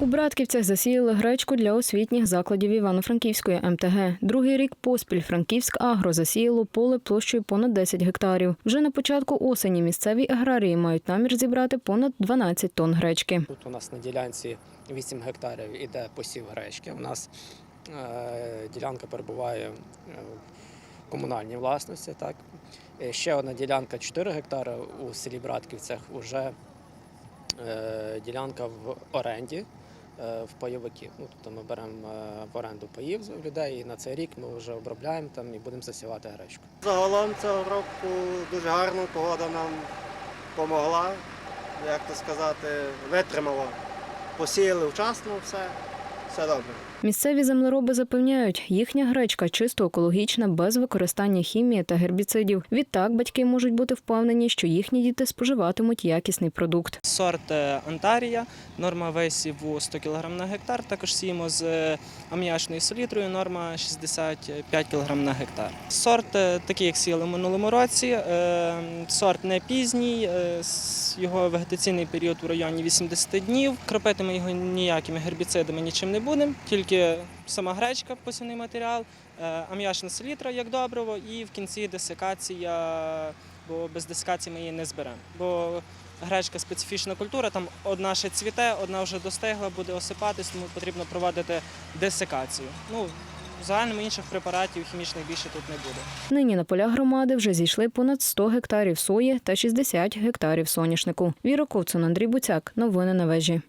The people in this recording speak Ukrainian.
У Братківцях засіяли гречку для освітніх закладів Івано-Франківської МТГ. Другий рік поспіль Франківськ Агро засіяло поле площею понад 10 гектарів. Вже на початку осені місцеві аграрії мають намір зібрати понад 12 тонн гречки. Тут у нас на ділянці 8 гектарів іде посів гречки. У нас е, ділянка перебуває е, в комунальній власності. Так. Е, Ще одна ділянка 4 гектари у селі Братківцях, вже е, ділянка в оренді в пайовиків. Ну, тобто ми беремо е, в оренду паїв у людей і на цей рік ми вже обробляємо там і будемо засівати гречку. Загалом цього року дуже гарно погода нам допомогла, як то сказати, витримала. Посіяли вчасно все, все добре. Місцеві землероби запевняють, їхня гречка чисто екологічна, без використання хімії та гербіцидів. Відтак батьки можуть бути впевнені, що їхні діти споживатимуть якісний продукт. Сорт е, Антарія, норма висіву 100 кг на гектар. Також сіємо з е, аміачною селітрою, норма 65 кг на гектар. Сорт е, такий, як сіяли в минулому році. Сорт не пізній, його вегетаційний період у районі 80 днів. Кропити ми його ніякими гербіцидами нічим не будемо, тільки сама гречка, посівний матеріал, е, аміачна селітра як добриво, і в кінці десикація, бо без десикації ми її не зберемо. Бо гречка специфічна культура, там одна ще цвіте, одна вже достигла, буде осипатись, тому потрібно проводити десикацію. Ну, в загальному інших препаратів хімічних більше тут не буде. Нині на полях громади вже зійшли понад 100 гектарів сої та 60 гектарів соняшнику. Віра Ковцун, Андрій Буцяк. Новини на вежі.